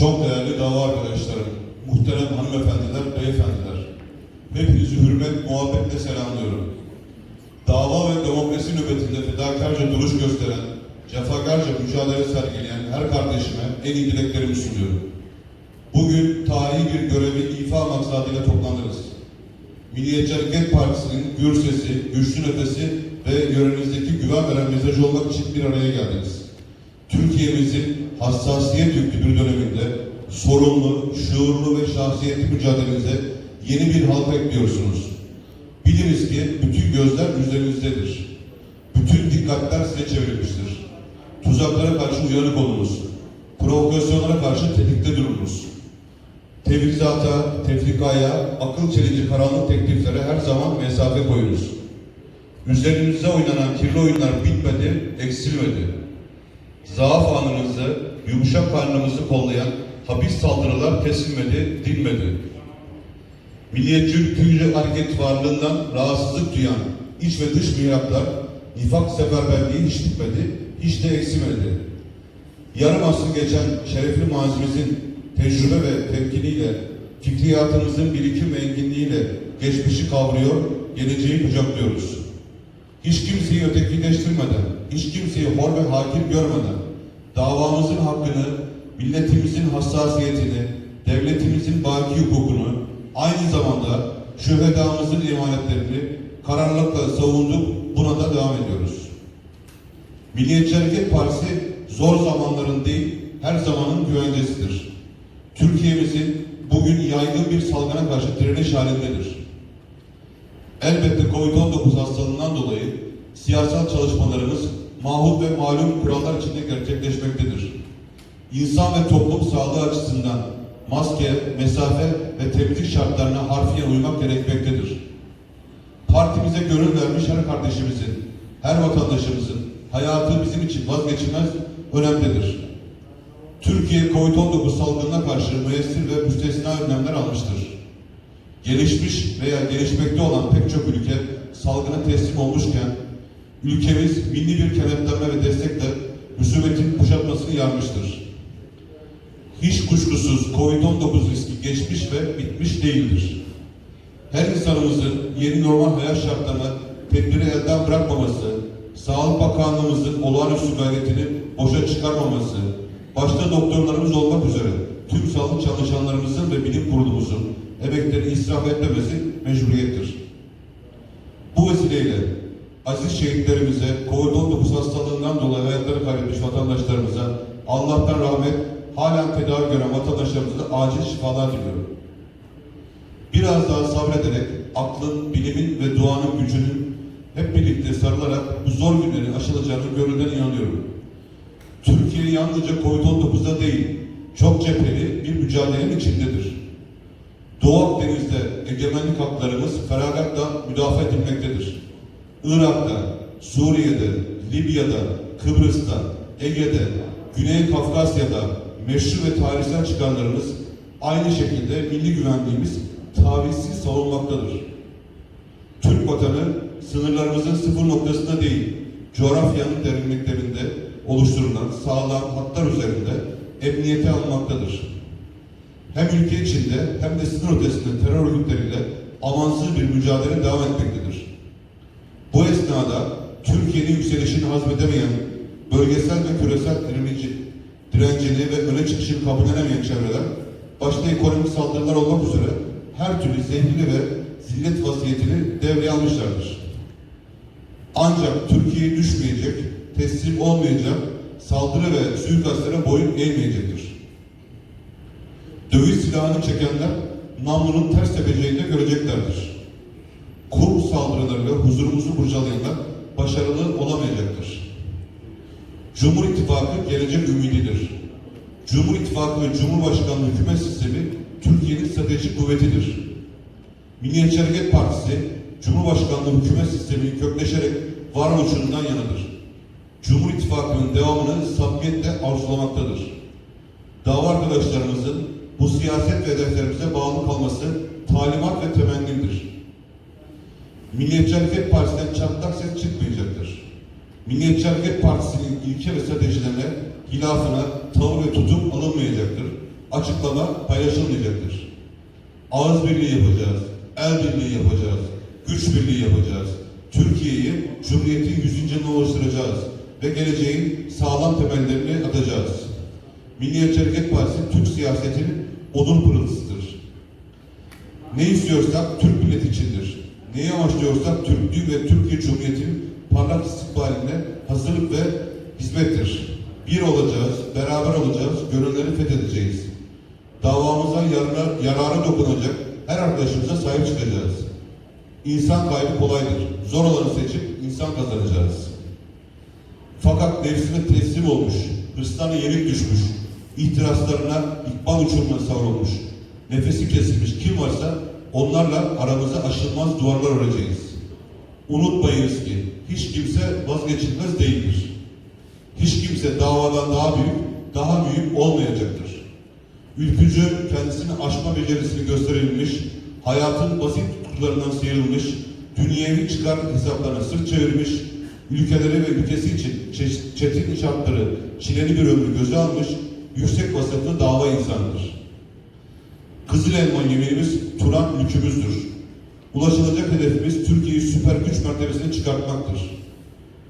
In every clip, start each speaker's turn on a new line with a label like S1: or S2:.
S1: Çok değerli dava arkadaşlarım, muhterem hanımefendiler, beyefendiler. Hepinizi hürmet, muhabbetle selamlıyorum. Dava ve demokrasi nöbetinde fedakarca duruş gösteren, cefakarca mücadele sergileyen her kardeşime en iyi dileklerimi sunuyorum. Bugün tarihi bir görevi ifa maksadıyla toplandınız. Milliyetçi Hareket Partisi'nin gür sesi, güçlü nefesi ve yörenizdeki güven veren mesajı olmak için bir araya geldiniz. Türkiye'mizin hassasiyet yüklü bir döneminde sorumlu, şuurlu ve şahsiyetli mücadelenize yeni bir halka ekliyorsunuz. Biliniz ki bütün gözler üzerinizdedir. Bütün dikkatler size çevrilmiştir. Tuzaklara karşı uyanık olunuz. Provokasyonlara karşı tetikte durunuz. Tevrizata, tefrikaya, akıl çelici karanlık tekliflere her zaman mesafe koyunuz. Üzerinize oynanan kirli oyunlar bitmedi, eksilmedi. Zaaf anınızı, yumuşak karnımızı kollayan hapis saldırılar kesilmedi, dinmedi. Milliyetçi ülkücü hareket varlığından rahatsızlık duyan iç ve dış mihraklar, nifak seferberliği hiç bitmedi, hiç de eksilmedi. Yarım asır geçen şerefli mazimizin tecrübe ve temkiniyle, fikriyatımızın birikim ve enginliğiyle geçmişi kavruyor, geleceği kucaklıyoruz. Hiç kimseyi ötekileştirmeden, hiç kimseyi hor ve hakir görmeden, davamızın hakkını, milletimizin hassasiyetini, devletimizin baki hukukunu, aynı zamanda şühedamızın emanetlerini kararlılıkla savunduk, buna da devam ediyoruz. Milliyetçi Hareket Partisi zor zamanların değil, her zamanın güvencesidir. Türkiye'mizin bugün yaygın bir salgına karşı direniş halindedir. Elbette Covid-19 hastalığından dolayı siyasal çalışmalarımız mahut ve malum kurallar içinde gerçekleşmektedir. İnsan ve toplum sağlığı açısından maske, mesafe ve temizlik şartlarına harfiyen uymak gerekmektedir. Partimize gönül vermiş her kardeşimizin, her vatandaşımızın hayatı bizim için vazgeçilmez önemlidir. Türkiye Covid-19 salgınına karşı müessir ve müstesna önlemler almıştır. Gelişmiş veya gelişmekte olan pek çok ülke salgına teslim olmuşken ülkemiz milli bir kenetlenme ve destekle husumetin kuşatmasını yarmıştır. Hiç kuşkusuz Covid-19 riski geçmiş ve bitmiş değildir. Her insanımızın yeni normal hayat şartlarına tedbiri elden bırakmaması, Sağlık Bakanlığımızın olağanüstü gayretini boşa çıkarmaması, başta doktorlarımız olmak üzere tüm sağlık çalışanlarımızın ve bilim kurulumuzun emeklerini israf etmemesi mecburiyettir. Bu vesileyle aziz şehitlerimize, Covid-19 hastalığından dolayı hayatlarını kaybetmiş vatandaşlarımıza Allah'tan rahmet, halen tedavi gören vatandaşlarımıza da acil şifalar diliyorum. Biraz daha sabrederek aklın, bilimin ve duanın gücünün hep birlikte sarılarak bu zor günlerin aşılacağını gönülden inanıyorum. Türkiye yalnızca Covid-19'da değil, çok cepheli bir mücadelenin içindedir. Doğu Akdeniz'de egemenlik haklarımız feragatla müdafaa edilmektedir. Irak'ta, Suriye'de, Libya'da, Kıbrıs'ta, Ege'de, Güney Kafkasya'da meşru ve tarihsel çıkarlarımız aynı şekilde milli güvenliğimiz tavizsiz savunmaktadır. Türk vatanı sınırlarımızın sıfır noktasında değil, coğrafyanın derinliklerinde oluşturulan sağlam hatlar üzerinde emniyete almaktadır. Hem ülke içinde hem de sınır ötesinde terör örgütleriyle amansız bir mücadele devam etmektedir. Esnada Türkiye'nin yükselişini hazmedemeyen, bölgesel ve küresel direnci, direncini ve öne çıkışını kabul edemeyen çevreler, başta ekonomik saldırılar olmak üzere her türlü zehirli ve zillet vasiyetini devreye almışlardır. Ancak Türkiye düşmeyecek, teslim olmayacak, saldırı ve suikastlere boyun eğmeyecektir. Döviz silahını çekenler namlunun ters tepeceğini de göreceklerdir. Kur saldırılarıyla huzurumuzu kurcalayanlar başarılı olamayacaktır. Cumhur İttifakı gelecek ümididir. Cumhur İttifakı ve Cumhurbaşkanlığı hükümet sistemi Türkiye'nin stratejik kuvvetidir. Milliyetçi Hareket Partisi, Cumhurbaşkanlığı hükümet sistemini kökleşerek varoluşundan yanıdır. Cumhur İttifakı'nın devamını samimiyetle arzulamaktadır. Dava arkadaşlarımızın bu siyaset ve hedeflerimize bağlı kalması talimat ve temennimdir. Milliyetçi Hareket Partisi'nden çatlak ses çıkmayacaktır. Milliyetçi Hareket Partisi'nin ilke ve stratejilerine, hilafına tavır ve tutum alınmayacaktır. açıklama paylaşılmayacaktır. Ağız birliği yapacağız, el birliği yapacağız, güç birliği yapacağız. Türkiye'yi Cumhuriyet'in 100. yılına oluşturacağız ve geleceğin sağlam temellerini atacağız. Milliyetçi Hareket Partisi Türk siyasetinin odun pırıltısıdır. Ne istiyorsak Türk milleti içindir. Neyi amaçlıyorsak Türklüğü ve Türkiye Cumhuriyeti'nin parlak istikbaline hazırlık ve hizmettir. Bir olacağız, beraber olacağız, gönülleri fethedeceğiz. Davamıza yararı, yararı dokunacak her arkadaşımıza sahip çıkacağız. İnsan kaybı kolaydır. Zor olanı seçip insan kazanacağız. Fakat nefsine teslim olmuş, hırslarına yenik düşmüş, ihtiraslarına ikbal uçurumuna savrulmuş, nefesi kesilmiş kim varsa onlarla aramıza aşılmaz duvarlar öreceğiz. Unutmayınız ki hiç kimse vazgeçilmez değildir. Hiç kimse davadan daha büyük, daha büyük olmayacaktır. Ülkücü kendisini aşma becerisini gösterilmiş, hayatın basit tutkularından sıyrılmış, dünyevi çıkar hesaplarına sırt çevirmiş, ülkeleri ve ülkesi için çe- çetin şartları, çileli bir ömrü göze almış, yüksek vasıflı dava insanıdır. Kızıl elma yemeğimiz Turan ülkümüzdür. Ulaşılacak hedefimiz Türkiye'yi süper güç mertebesine çıkartmaktır.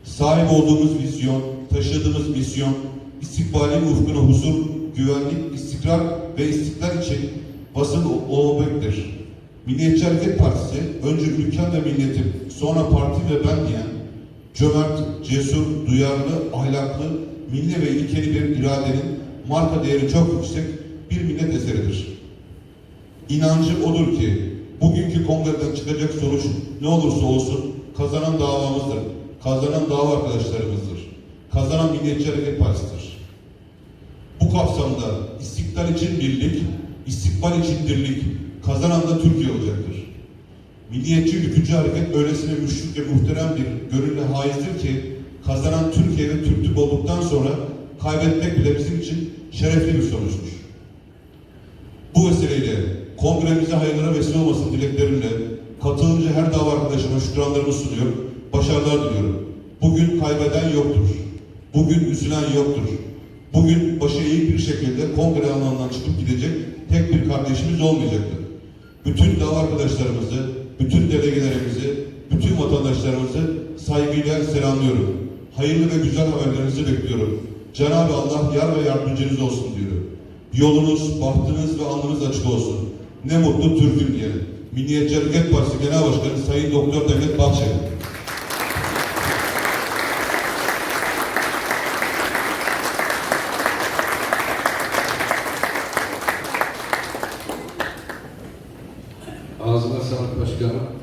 S1: Sahip olduğumuz vizyon, taşıdığımız misyon, istikbalin ufkuna huzur, güvenlik, istikrar ve istiklal için basın olmaktır. Milliyetçi Hareket Partisi, önce ülkem ve milletim, sonra parti ve ben diyen, cömert, cesur, duyarlı, ahlaklı, milli ve ilkeli bir iradenin marka değeri çok yüksek bir millet eseridir. İnancım odur ki bugünkü kongreden çıkacak sonuç ne olursa olsun kazanan davamızdır. Kazanan dava arkadaşlarımızdır. Kazanan Milliyetçi Hareket Partisi'dir. Bu kapsamda istiklal için birlik, istikbal için dirlik, kazanan da Türkiye olacaktır. Milliyetçi ülkücü hareket öylesine müşrik ve muhterem bir gönülle haizdir ki kazanan Türkiye ve Türklük olduktan sonra kaybetmek bile bizim için şerefli bir sonuçtur. Bu vesileyle kongremize hayırlara vesile olmasın dileklerimle katılımcı her dava arkadaşıma şükranlarımı sunuyor, başarılar diliyorum. Bugün kaybeden yoktur. Bugün üzülen yoktur. Bugün başı eğik bir şekilde kongre alanından çıkıp gidecek tek bir kardeşimiz olmayacaktır. Bütün dava arkadaşlarımızı, bütün delegelerimizi, bütün vatandaşlarımızı saygıyla selamlıyorum. Hayırlı ve güzel haberlerinizi bekliyorum. Cenab-ı Allah yar ve yardımcınız olsun diyorum. Yolunuz, bahtınız ve alnınız açık. Ne mutlu Türk'üm diyelim. Milliyetçi Hareket Partisi Genel Başkanı Sayın Doktor Devlet Bahçeli.
S2: Ağzına sağlık başkanım.